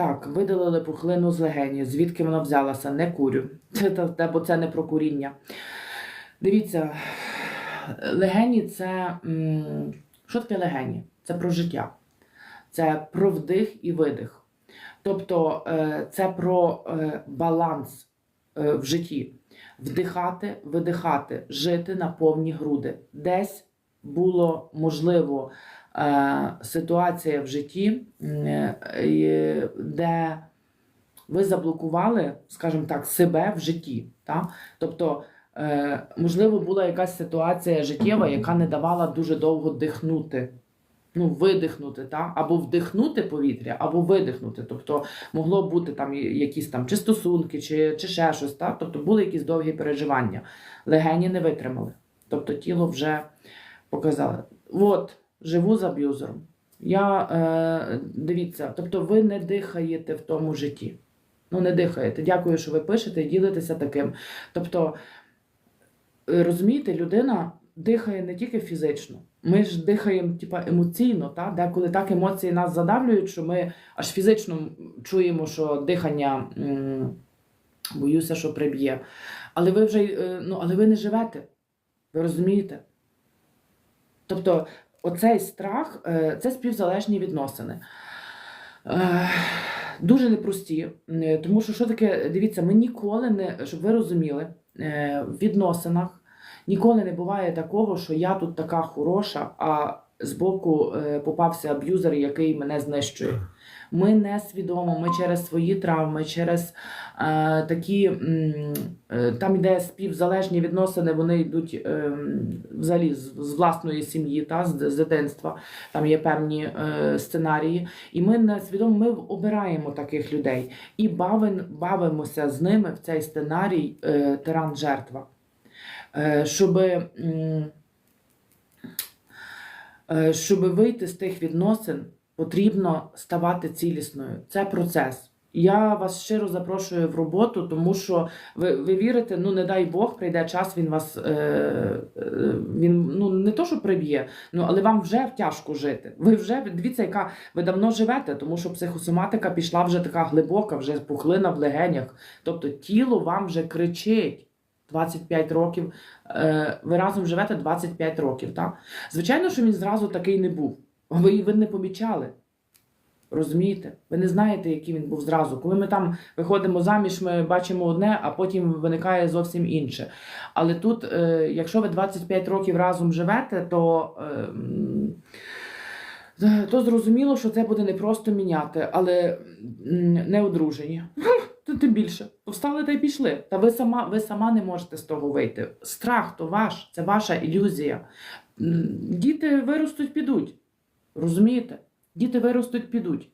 Так, видалили пухлину з легені. Звідки вона взялася? Не курю. Бо це не про куріння. Дивіться, легені це. Що таке легені? Це про життя. Це про вдих і видих. Тобто е, це про е, баланс е, в житті. Вдихати, видихати, жити на повні груди. Десь було можливо ситуація в житті, е, де ви заблокували, скажімо так, себе в житті. Та? Тобто, е, можливо, була якась ситуація життєва, яка не давала дуже довго дихнути. Ну, видихнути, та? або вдихнути повітря, або видихнути. Тобто могло бути там якісь там чи стосунки, чи, чи ще щось. Та? Тобто були якісь довгі переживання. Легені не витримали. Тобто тіло вже показало. От, живу з аб'юзером. Я е, дивіться, тобто ви не дихаєте в тому житті. Ну, не дихаєте. Дякую, що ви пишете і ділитеся таким. Тобто, е, розумієте, людина дихає не тільки фізично. Ми ж дихаємо типа, емоційно, та? деколи так емоції нас задавлюють, що ми аж фізично чуємо, що дихання боюся, що приб'є. Але ви вже е, ну, але ви не живете. Ви розумієте? Тобто, оцей страх е, це співзалежні відносини. Е, Дуже непрості, Е, тому що що таке, дивіться, ми ніколи не, щоб ви розуміли, в відносинах ніколи не буває такого, що я тут така хороша, а збоку е, попався аб'юзер, який мене знищує. Ми не свідомо, ми через свої травми, через е, такі е, там йде співзалежні відносини, вони йдуть е, взагалі з, з власної сім'ї, та, з, з дитинства. Там є певні е, сценарії. І ми не свідомо ми обираємо таких людей і бавин, бавимося з ними в цей сценарій е, тиран-жертва. Е, щоб, е, щоб вийти з тих відносин, потрібно ставати цілісною. Це процес. Я вас щиро запрошую в роботу, тому що ви, ви вірите, ну не дай Бог, прийде час, він вас е, е, він ну не то, що приб'є, ну але вам вже тяжко жити. Ви вже дивіться, яка ви давно живете, тому що психосоматика пішла вже така глибока, вже пухлина в легенях. Тобто тіло вам вже кричить. 25 років, е, ви разом живете 25 років. Так? Звичайно, що він зразу такий не був. Ви, ви не помічали. Розумієте? Ви не знаєте, який він був зразу. Коли ми там виходимо заміж, ми бачимо одне, а потім виникає зовсім інше. Але тут, е, якщо ви 25 років разом живете, то, е, м, е, то зрозуміло, що це буде не просто міняти, але не одружені. То тим більше. Встали та й пішли. Та ви сама, ви сама не можете з того вийти. Страх то ваш, це ваша ілюзія. Діти виростуть, підуть. Розумієте? Діти виростуть, підуть.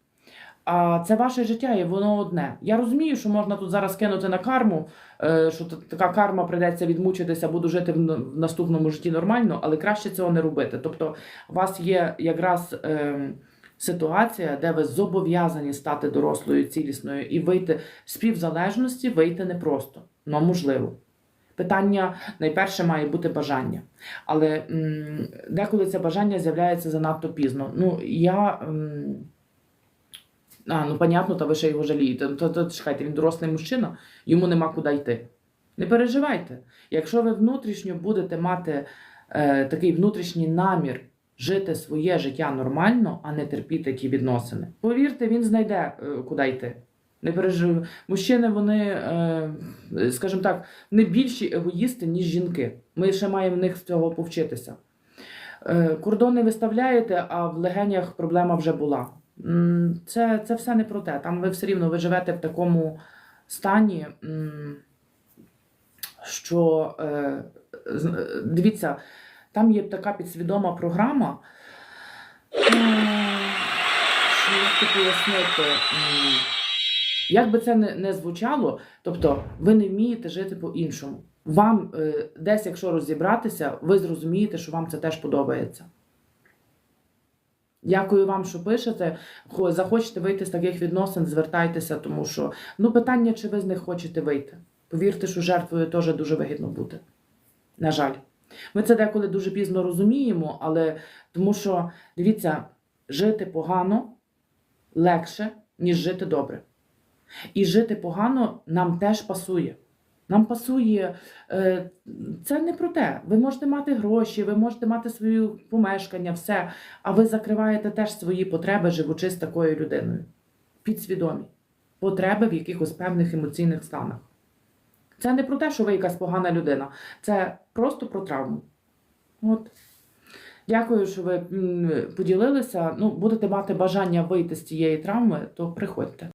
А це ваше життя, і воно одне. Я розумію, що можна тут зараз кинути на карму, е, що така карма прийдеться відмучитися, буду жити в наступному житті нормально, але краще цього не робити. Тобто, у вас є якраз е, ситуація, де ви зобов'язані стати дорослою, цілісною і вийти з співзалежності, вийти непросто, але можливо. Питання найперше має бути бажання. Але м, деколи це бажання з'являється занадто пізно. Ну, я. м, а, ну, понятно, та ви ще його жалієте. То, то, чекайте, він дорослий мужчина, йому нема куди йти. Не переживайте. Якщо ви внутрішньо будете мати е, такий внутрішній намір жити своє життя нормально, а не терпіти ті відносини, повірте, він знайде е, куди йти. Не пережив... Мужчини, вони, е, скажімо так, не більші егоїсти, ніж жінки. Ми ще маємо в них з цього повчитися. Е, Кордони виставляєте, а в легенях проблема вже була. Це, це все не про те. Там ви все рівно ви живете в такому стані, що дивіться, там є така підсвідома програма. що Як пояснити? Як би це не, не звучало, тобто ви не вмієте жити по-іншому. Вам е, десь, якщо розібратися, ви зрозумієте, що вам це теж подобається. Дякую вам, що пишете. Захочете вийти з таких відносин, звертайтеся, тому що ну питання, чи ви з них хочете вийти. Повірте, що жертвою теж дуже вигідно бути. На жаль. Ми це деколи дуже пізно розуміємо, але тому що, дивіться, жити погано легше, ніж жити добре. І жити погано нам теж пасує. Нам пасує, е, це не про те. Ви можете мати гроші, ви можете мати свої помешкання, все, а ви закриваєте теж свої потреби, живучи з такою людиною. Підсвідомі. Потреби в якихось певних емоційних станах. Це не про те, що ви якась погана людина, це просто про травму. От. Дякую, що ви поділилися. Ну, будете мати бажання вийти з цієї травми, то приходьте.